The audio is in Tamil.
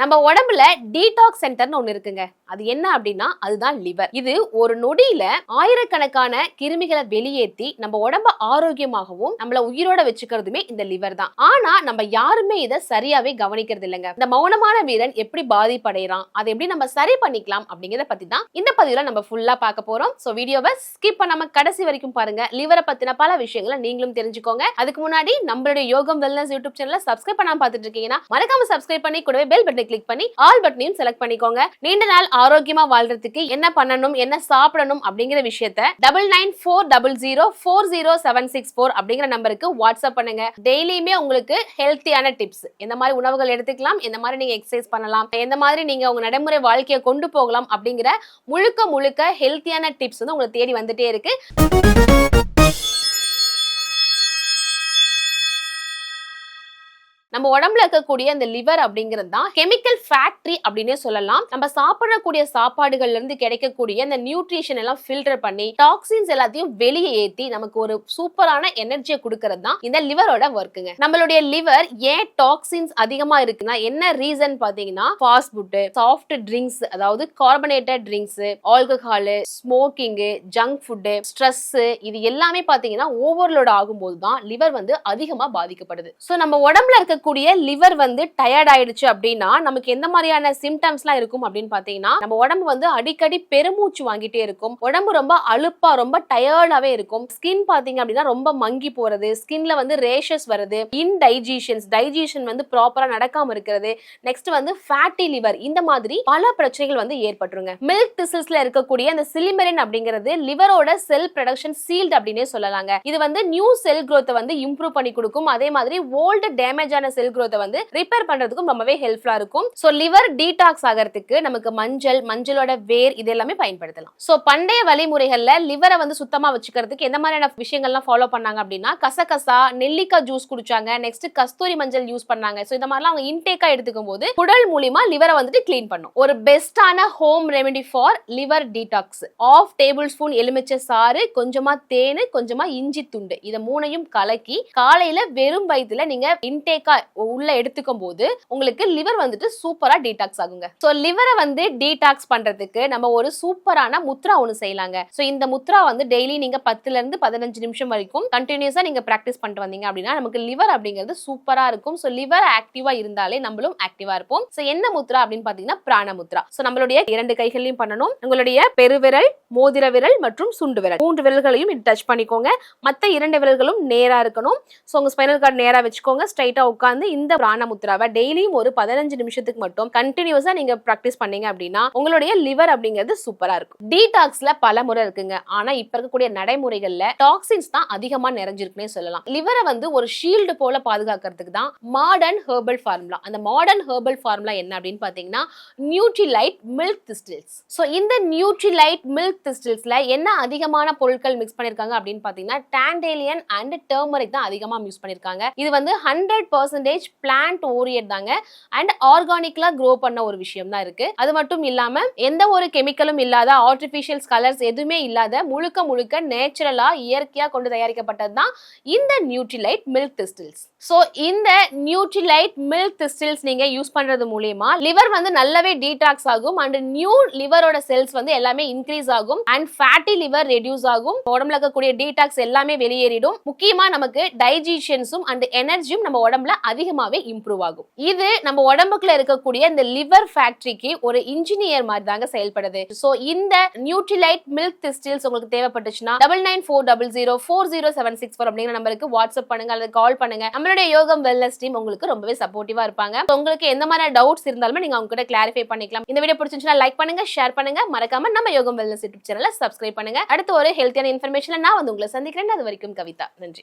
நம்ம உடம்புல டீடாக்ஸ் சென்டர்னு ஒண்ணு இருக்குங்க. அது என்ன அப்படின்னா அதுதான் லிவர் இது ஒரு நொடியில ஆயிரக்கணக்கான கிருமிகளை வெளியேற்றி நம்ம உடம்ப ஆரோக்கியமாகவும் நம்மள உயிரோட வச்சுக்கிறதுமே இந்த லிவர் தான். ஆனா நம்ம யாருமே இதை சரியாவே கவனிக்கிறது இல்லைங்க. இந்த மௌனமான வீரன் எப்படி பாதிப்படைறான் அதை எப்படி நம்ம சரி பண்ணிக்கலாம் அப்படிங்கறத பத்தி தான் இந்த பதிவுல நம்ம ஃபுல்லா பார்க்க போறோம். ஸோ வீடியோவை ஸ்கிப் பண்ணாம கடைசி வரைக்கும் பாருங்க. லிவரை பத்தின பல விஷயங்களை நீங்களும் தெரிஞ்சுக்கோங்க. அதுக்கு முன்னாடி நம்மளுடைய யோகம் வெல்னஸ் யூடியூப் சேனல சப்ஸ்கிரைப் பண்ணாம பார்த்துட்டு இருக்கீங்கன்னா மறக்காம சப்ஸ்கிரைப் பண்ணி கூடவே பெல் பட்டன் கிளிக் பண்ணி ஆல் பட்டனையும் செலக்ட் பண்ணிக்கோங்க. நீண்ட நாள் ஆரோக்கியமா வாழ்றதுக்கு என்ன பண்ணணும் என்ன சாப்பிடணும் அப்படிங்கிற விஷயத்த double nine four double zero four zero seven six four அப்படிங்கிற நம்பருக்கு வாட்ஸ்அப் பண்ணுங்க. டெய்லியுமே உங்களுக்கு ஹெல்த்தியான டிப்ஸ் எந்த மாதிரி உணவுகள் எடுத்துக்கலாம் எந்த மாதிரி நீங்க எக்ஸசைஸ் பண்ணலாம் எந்த மாதிரி நீங்க உங்க நடைமுறை வாழ்க்கையை கொண்டு போகலாம் அப்படிங்கிற முழுக்க முழுக்க ஹெல்த்தியான டிப்ஸ் வந்து உங்களை தேடி வந்துட்டே இருக்கு. நம்ம உடம்புல இருக்கக்கூடிய அந்த லிவர் அப்படிங்கிறது தான் கெமிக்கல் ஃபேக்டரி அப்படின்னே சொல்லலாம். நம்ம சாப்பிடக்கூடிய சாப்பாடுகள்ல இருந்து கிடைக்கக்கூடிய அந்த நியூட்ரிஷன் எல்லாம் ஃபில்டர் பண்ணி டாக்ஸின்ஸ் எல்லாத்தையும் வெளியே ஏத்தி நமக்கு ஒரு சூப்பரான எனர்ஜியை கொடுக்கறது தான் இந்த லிவரோட ஒர்க்குங்க நம்மளுடைய லிவர் ஏன் டாக்ஸின்ஸ் அதிகமா இருக்குன்னா என்ன ரீசன் பாத்தீங்கன்னா ஃபாஸ்ட் ஃபுட்டு சாஃப்ட் ட்ரிங்க்ஸ் அதாவது carbonated drinks alcohol smoking junk food stress இது எல்லாமே பாத்தீங்கன்னா ஓவர்லோட் ஆகும்போது தான் லிவர் வந்து அதிகமா பாதிக்கப்படுது. ஸோ நம்ம உடம்புல இருக்க இருக்கக்கூடிய லிவர் வந்து டயர்ட் ஆயிடுச்சு அப்படின்னா நமக்கு எந்த மாதிரியான சிம்டம்ஸ்லாம் இருக்கும் அப்படின்னு பாத்தீங்கன்னா நம்ம உடம்பு வந்து அடிக்கடி பெருமூச்சு வாங்கிட்டே இருக்கும். உடம்பு ரொம்ப அழுப்பா ரொம்ப டயர்டாவே இருக்கும். ஸ்கின் பாத்தீங்க அப்படின்னா ரொம்ப மங்கி போறது ஸ்கின்ல வந்து ரேஷஸ் வருது இன்டைஜிஷன்ஸ் டைஜிஷன் வந்து ப்ராப்பரா நடக்காம இருக்கிறது. நெக்ஸ்ட் வந்து ஃபேட்டி லிவர் இந்த மாதிரி பல பிரச்சனைகள் வந்து ஏற்பட்டுருங்க. மில்க் டிசில்ஸ்ல இருக்கக்கூடிய அந்த சிலிமெரின் அப்படிங்கிறது லிவரோட செல் ப்ரொடக்ஷன் சீல்டு அப்படின்னே சொல்லலாங்க. இது வந்து நியூ செல் க்ரோத்தை வந்து இம்ப்ரூவ் பண்ணி கொடுக்கும். அதே மாதிரி ஓல்டு டேமேஜ் ஆன செல் குரோத்தை வந்து ரிப்பேர் பண்றதுக்கும் ரொம்பவே ஹெல்ப்ஃபுல்லா இருக்கும். ஸோ லிவர் டீடாக்ஸ் ஆகிறதுக்கு நமக்கு மஞ்சள் மஞ்சளோட வேர் இது எல்லாமே பயன்படுத்தலாம். ஸோ பண்டைய வழிமுறைகள்ல லிவரை வந்து சுத்தமா வச்சுக்கிறதுக்கு எந்த மாதிரியான விஷயங்கள்லாம் ஃபாலோ பண்ணாங்க அப்படின்னா கசகசா நெல்லிக்காய் ஜூஸ் குடிச்சாங்க நெக்ஸ்ட் கஸ்தூரி மஞ்சள் யூஸ் பண்ணாங்க. ஸோ இந்த மாதிரிலாம் அவங்க இன்டேக்கா எடுத்துக்கும் போது குடல் மூலியமா லிவரை வந்துட்டு கிளீன் பண்ணும். ஒரு பெஸ்டான home remedy for liver detox half tablespoon எலுமிச்சை சாறு கொஞ்சமா தேனு கொஞ்சமா இஞ்சி துண்டு. இதை மூணையும் கலக்கி காலையில வெறும் வயிற்றுல நீங்க இன்டேக்கா உள்ள எடுத்துக்கும் போது உங்களுக்கு லிவர் வந்துட்டு சூப்பரா டீடாக்ஸ் ஆகுங்க. சோ லிவரை வந்து டீடாக்ஸ் பண்றதுக்கு நம்ம ஒரு சூப்பரான முத்ரா ஒன்று செய்யலாங்க. சோ இந்த முத்ரா வந்து டெய்லி நீங்க பத்துல இருந்து பதினஞ்சு நிமிஷம் வரைக்கும் கண்டினியூஸா நீங்க பிராக்டிஸ் பண்ணிட்டு வந்தீங்க அப்படின்னா நமக்கு லிவர் அப்படிங்கிறது சூப்பரா இருக்கும். சோ லிவர் ஆக்டிவா இருந்தாலே நம்மளும் ஆக்டிவா இருப்போம். சோ என்ன முத்ரா அப்படின்னு பாத்தீங்கன்னா பிராண முத்ரா. சோ நம்மளுடைய இரண்டு கைகளையும் பண்ணணும். உங்களுடைய பெருவிரல் மோதிர விரல் மற்றும் சுண்டு விரல். மூன்று விரல்களையும் டச் பண்ணிக்கோங்க. மற்ற இரண்டு விரல்களும் நேரா இருக்கணும். ஸோ உங்க ஸ்பைனல் கார்டு நேரா வச்சுக்கோங்க. ஸ்ட்ரைட்டா உட்காந்து இந்த பிராணமுத்ராவை டெய்லியும் ஒரு பதினஞ்சு நிமிஷத்துக்கு மட்டும் கண்டினியூஸா நீங்க ப்ராக்டிஸ் பண்ணீங்க அப்படின்னா உங்களுடைய லிவர் அப்படிங்கிறது சூப்பரா இருக்கும். டீடாக்ஸ்ல பல முறை இருக்குங்க. ஆனா இப்ப இருக்கக்கூடிய நடைமுறைகள்ல டாக்ஸின்ஸ் தான் அதிகமா நிறைஞ்சிருக்குன்னே சொல்லலாம். லிவரை வந்து ஒரு ஷீல்டு போல பாதுகாக்கிறதுக்கு தான் மாடர்ன் ஹெர்பல் ஃபார்முலா அந்த மாடர்ன் ஹெர்பல் ஃபார்முலா என்ன அப்படின்னு பாத்தீங்கன்னா நியூட்ரிலைட் மில்க் திஸ்டில்ஸ் ஸோ இந்த நியூட்ரிலைட் மில்க் திஸ்டில்ஸ்ல என்ன அதிகமான பொருட்கள் மிக்ஸ் பண்ணிருக்காங்க அப்படின்னு பாத்தீங்கன்னா டாண்டேலியன் அண்ட் டர்மரிக் தான் அதிகமா யூஸ் பண்ணிருக்காங்க. இது வந்து ஹண்ட்ரட் பர்சன்டேஜ் பிளான்ட் ஓரியட் தாங்க. அண்ட் ஆர்கானிக்லா க்ரோ பண்ண ஒரு விஷயம் தான் இருக்கு. அது மட்டும் இல்லாம எந்த ஒரு கெமிக்கலும் இல்லாத ஆர்டிபிஷியல் கலர்ஸ் எதுவுமே இல்லாத முழுக்க முழுக்க நேச்சுரலா இயற்கையா கொண்டு தயாரிக்கப்பட்டது தான் இந்த நியூட்ரிலைட் மில்க் திஸ்டில்ஸ் ஸோ இந்த நியூட்ரிலைட் மில்க் திஸ்டில்ஸ் நீங்க யூஸ் பண்றது மூலியமா லிவர் வந்து நல்லாவே டீடாக்ஸ் ஆகும். அண்ட் நியூ லிவரோட செல்ஸ் வந்து எல்லாமே இன்க்ரீஸ் ஆகும். அண்ட் ஃபேட்டி லிவர் ரெடியூஸ் ஆகும். உடம்புல இருக்கக்கூடிய டீடாக்ஸ் எல்லாமே வெளியேறிடும். முக்கியமா நமக்கு டைஜிஷியன்ஸும் அண்ட் எனர்ஜியும் நம்ம உடம்புல அதிகமாகவே இம்ப்ரூவ் ஆகும். இது நம்ம உடம்புக்குள்ள இருக்கக்கூடிய இந்த லிவர் ஃபேக்டரிக்கு ஒரு இன்ஜினியர் மாதிரி தாங்க செயல்படுது. ஸோ இந்த நியூட்ரிலைட் மில்க் திஸ்டில்ஸ் உங்களுக்கு தேவைப்பட்டுச்சுன்னா double nine four double zero four zero seven six four அப்படிங்கிற நம்பருக்கு வாட்ஸ்அப் பண்ணுங்க அல்லது கால் பண்ணுங்க. நம்மளுடைய யோகம் வெல்னஸ் டீம் உங்களுக்கு ரொம்பவே சப்போர்ட்டிவா இருப்பாங்க. உங்களுக்கு எந்த மாதிரி டவுட்ஸ் இருந்தாலுமே நீங்க அவங்க கிட்ட கிளாரிஃபை பண்ணிக்கலாம். இந்த வீடியோ பிடிச்சிருந்துச்சுன்னா லைக் பண்ணுங்க ஷேர் பண்ணுங்க. மறக்காம நம்ம யோகம் வெல்னஸ் யூடியூப் சேனலை சப்ஸ்கிரைப் பண்ணுங்க. அடுத்து ஒரு ஹெல்த்தியான இன்ஃபர்மேஷன் நான் வந்து உங்களை சந்திக்கிறேன். அது வரைக்கும் கவிதா. நன்றி.